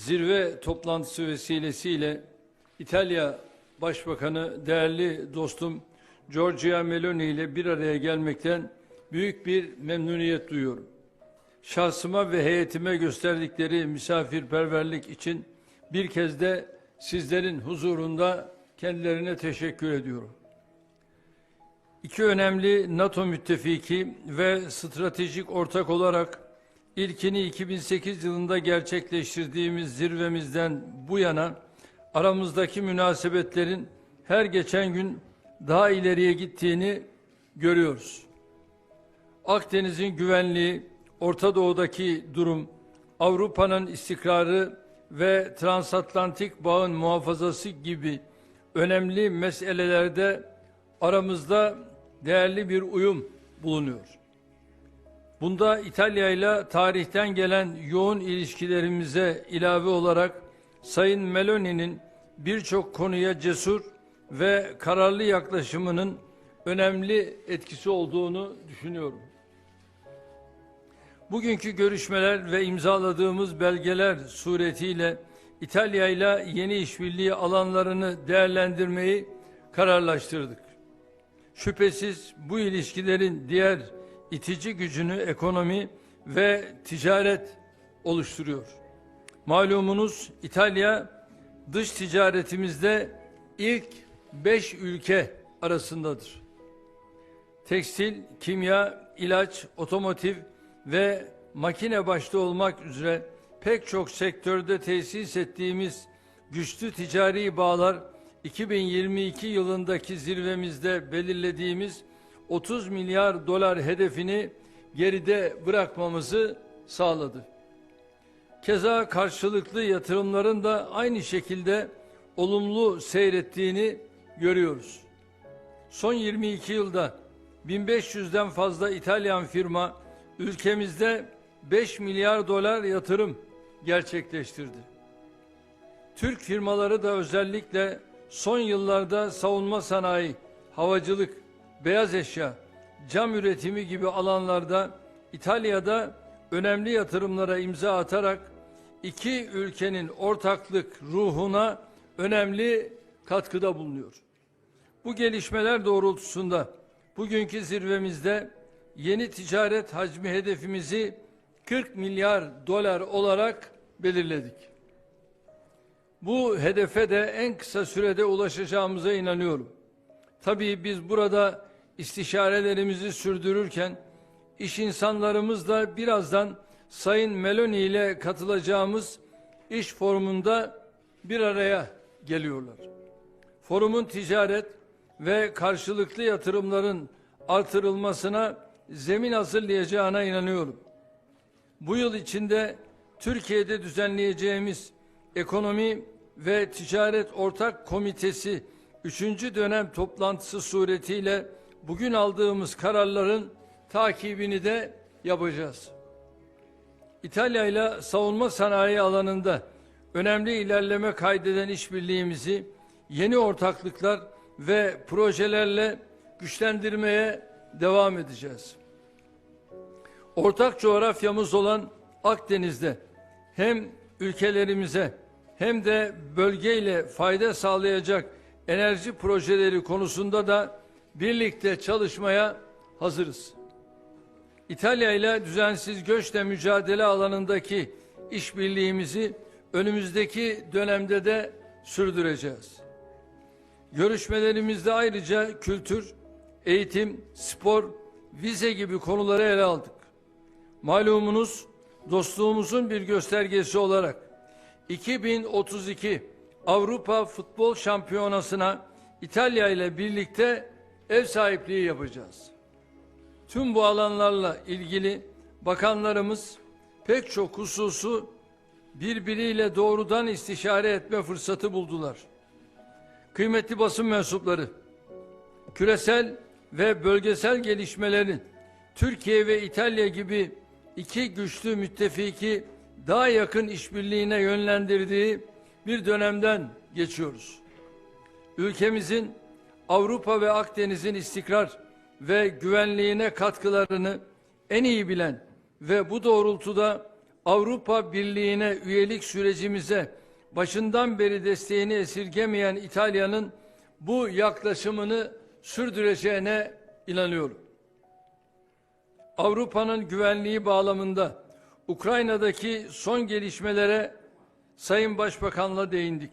zirve toplantısı vesilesiyle İtalya Başbakanı değerli dostum Giorgia Meloni ile bir araya gelmekten büyük bir memnuniyet duyuyorum. Şahsıma ve heyetime gösterdikleri misafirperverlik için bir kez de sizlerin huzurunda kendilerine teşekkür ediyorum. İki önemli NATO müttefiki ve stratejik ortak olarak ilkini 2008 yılında gerçekleştirdiğimiz zirvemizden bu yana aramızdaki münasebetlerin her geçen gün daha ileriye gittiğini görüyoruz. Akdeniz'in güvenliği, Orta Doğu'daki durum, Avrupa'nın istikrarı ve transatlantik bağın muhafazası gibi önemli meselelerde aramızda değerli bir uyum bulunuyor. Bunda İtalya ile tarihten gelen yoğun ilişkilerimize ilave olarak Sayın Meloni'nin birçok konuya cesur ve kararlı yaklaşımının önemli etkisi olduğunu düşünüyorum. Bugünkü görüşmeler ve imzaladığımız belgeler suretiyle İtalya ile yeni işbirliği alanlarını değerlendirmeyi kararlaştırdık. Şüphesiz bu ilişkilerin diğer itici gücünü ekonomi ve ticaret oluşturuyor. Malumunuz İtalya dış ticaretimizde ilk beş ülke arasındadır. Tekstil, kimya, ilaç, otomotiv ve makine başta olmak üzere pek çok sektörde tesis ettiğimiz güçlü ticari bağlar 2022 yılındaki zirvemizde belirlediğimiz 30 milyar dolar hedefini geride bırakmamızı sağladı. Keza karşılıklı yatırımların da aynı şekilde olumlu seyrettiğini görüyoruz. Son 22 yılda 1500'den fazla İtalyan firma ülkemizde 5 milyar dolar yatırım gerçekleştirdi. Türk firmaları da özellikle son yıllarda savunma sanayi, havacılık, beyaz eşya, cam üretimi gibi alanlarda İtalya'da önemli yatırımlara imza atarak iki ülkenin ortaklık ruhuna önemli katkıda bulunuyor. Bu gelişmeler doğrultusunda bugünkü zirvemizde yeni ticaret hacmi hedefimizi 40 milyar dolar olarak belirledik. Bu hedefe de en kısa sürede ulaşacağımıza inanıyorum. Tabii biz burada istişarelerimizi sürdürürken iş insanlarımız da birazdan Sayın Meloni ile katılacağımız iş forumunda bir araya geliyorlar. Forumun ticaret ve karşılıklı yatırımların artırılmasına zemin hazırlayacağına inanıyorum. Bu yıl içinde Türkiye'de düzenleyeceğimiz Ekonomi ve Ticaret Ortak Komitesi 3. dönem toplantısı suretiyle bugün aldığımız kararların takibini de yapacağız. İtalya ile savunma sanayi alanında önemli ilerleme kaydeden işbirliğimizi yeni ortaklıklar ve projelerle güçlendirmeye devam edeceğiz. Ortak coğrafyamız olan Akdeniz'de hem ülkelerimize hem de bölgeyle fayda sağlayacak enerji projeleri konusunda da birlikte çalışmaya hazırız. İtalya ile düzensiz göçle mücadele alanındaki işbirliğimizi önümüzdeki dönemde de sürdüreceğiz. Görüşmelerimizde ayrıca kültür, eğitim, spor, vize gibi konuları ele aldık. Malumunuz dostluğumuzun bir göstergesi olarak 2032 Avrupa Futbol Şampiyonası'na İtalya ile birlikte ev sahipliği yapacağız. Tüm bu alanlarla ilgili bakanlarımız pek çok hususu birbiriyle doğrudan istişare etme fırsatı buldular. Kıymetli basın mensupları, küresel ve bölgesel gelişmelerin Türkiye ve İtalya gibi iki güçlü müttefiki daha yakın işbirliğine yönlendirdiği bir dönemden geçiyoruz. Ülkemizin Avrupa ve Akdeniz'in istikrar ve güvenliğine katkılarını en iyi bilen ve bu doğrultuda Avrupa Birliği'ne üyelik sürecimize başından beri desteğini esirgemeyen İtalya'nın bu yaklaşımını sürdüreceğine inanıyorum. Avrupa'nın güvenliği bağlamında Ukrayna'daki son gelişmelere Sayın Başbakan'la değindik.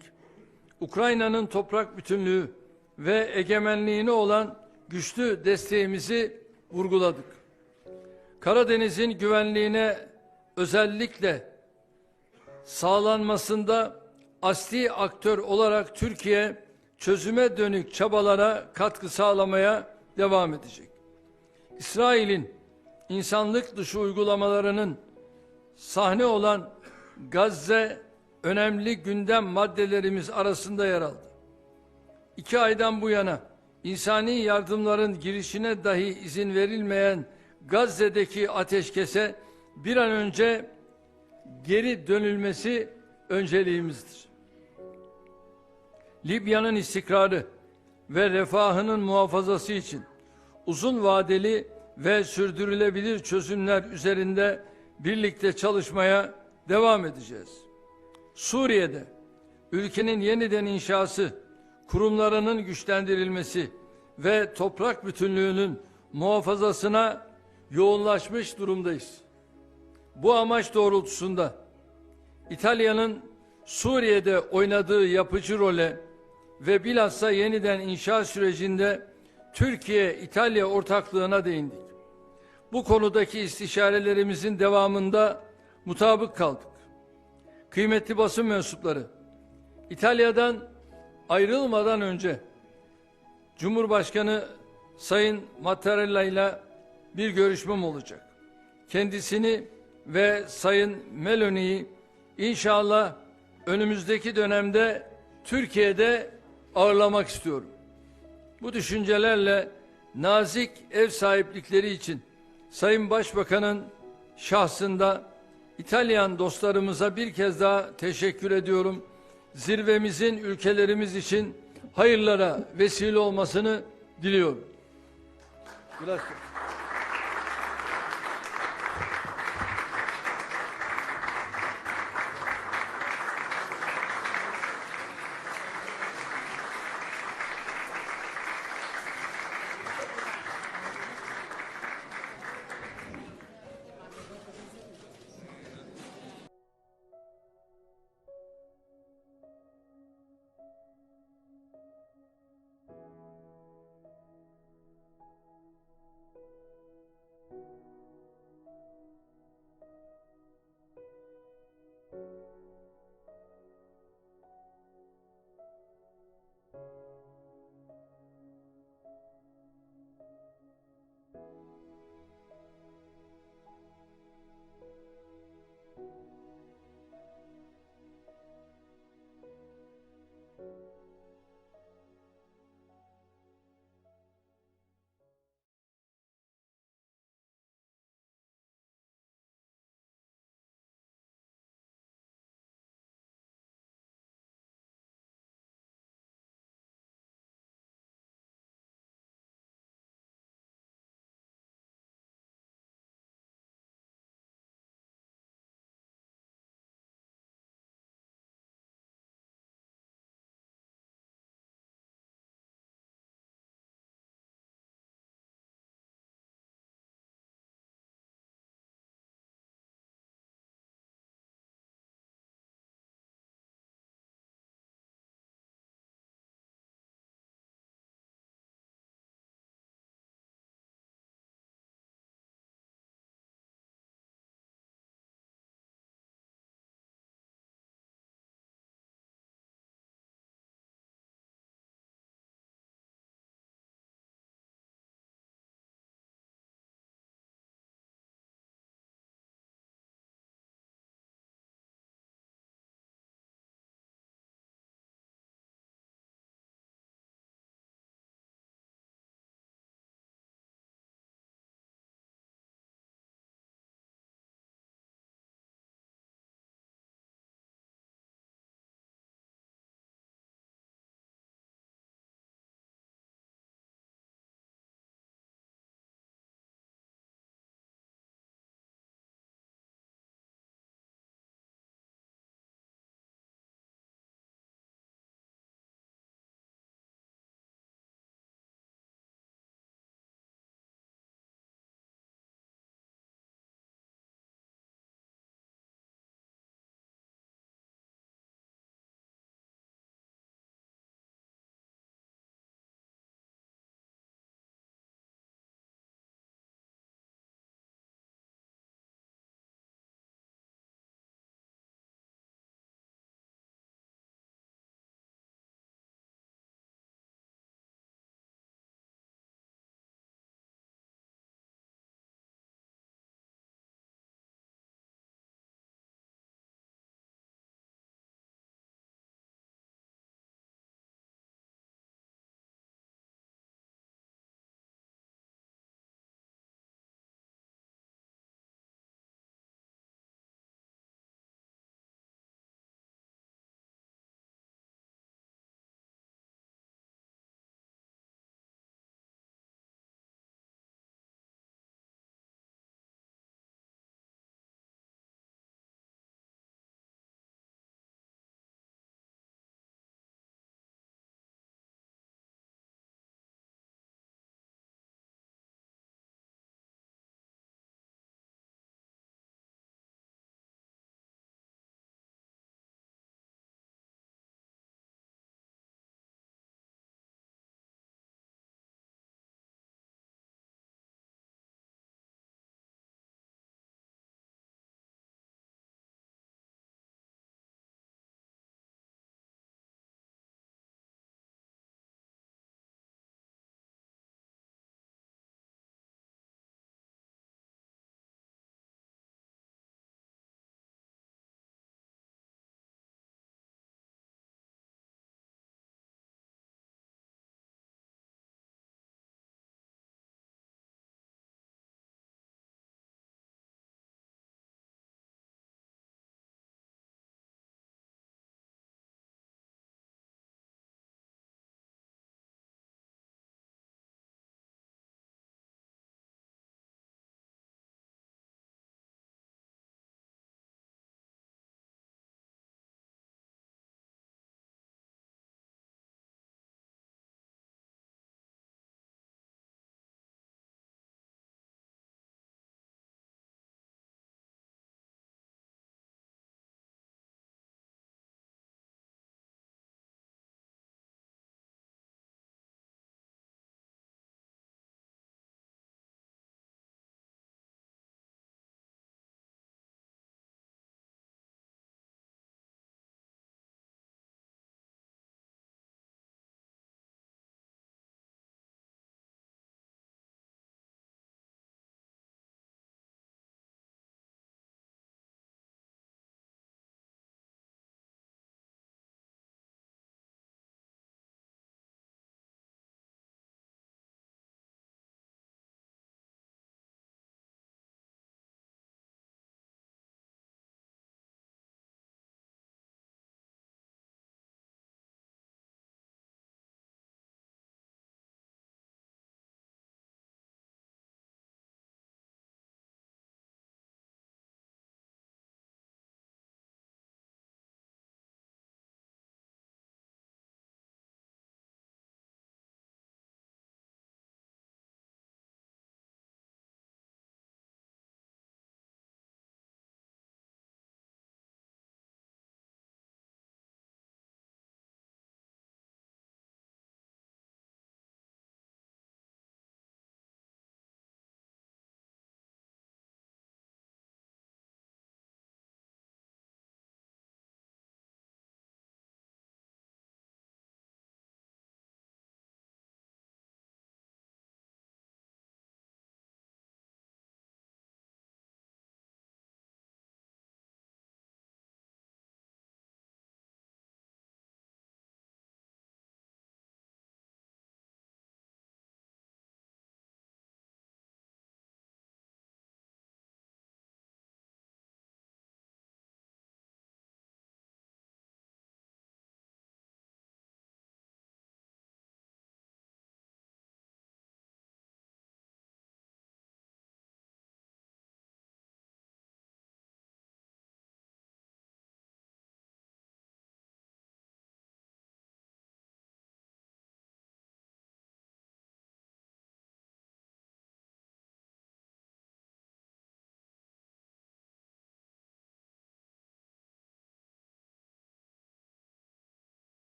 Ukrayna'nın toprak bütünlüğü ve egemenliğine olan güçlü desteğimizi vurguladık. Karadeniz'in güvenliğine özellikle sağlanmasında asli aktör olarak Türkiye çözüme dönük çabalara katkı sağlamaya devam edecek. İsrail'in insanlık dışı uygulamalarının sahne olan Gazze önemli gündem maddelerimiz arasında yer aldı. İki aydan bu yana insani yardımların girişine dahi izin verilmeyen Gazze'deki ateşkese bir an önce geri dönülmesi önceliğimizdir. Libya'nın istikrarı ve refahının muhafazası için uzun vadeli ve sürdürülebilir çözümler üzerinde birlikte çalışmaya devam edeceğiz. Suriye'de ülkenin yeniden inşası, kurumlarının güçlendirilmesi ve toprak bütünlüğünün muhafazasına yoğunlaşmış durumdayız. Bu amaç doğrultusunda İtalya'nın Suriye'de oynadığı yapıcı role ve bilhassa yeniden inşa sürecinde Türkiye-İtalya ortaklığına değindik. Bu konudaki istişarelerimizin devamında mutabık kaldık. Kıymetli basın mensupları, İtalya'dan ayrılmadan önce Cumhurbaşkanı Sayın Mattarella ile bir görüşmem olacak. Kendisini ve Sayın Meloni'yi inşallah önümüzdeki dönemde Türkiye'de ağırlamak istiyorum. Bu düşüncelerle nazik ev sahiplikleri için Sayın Başbakan'ın şahsında İtalyan dostlarımıza bir kez daha teşekkür ediyorum. Zirvemizin ülkelerimiz için hayırlara vesile olmasını diliyorum. Gracias.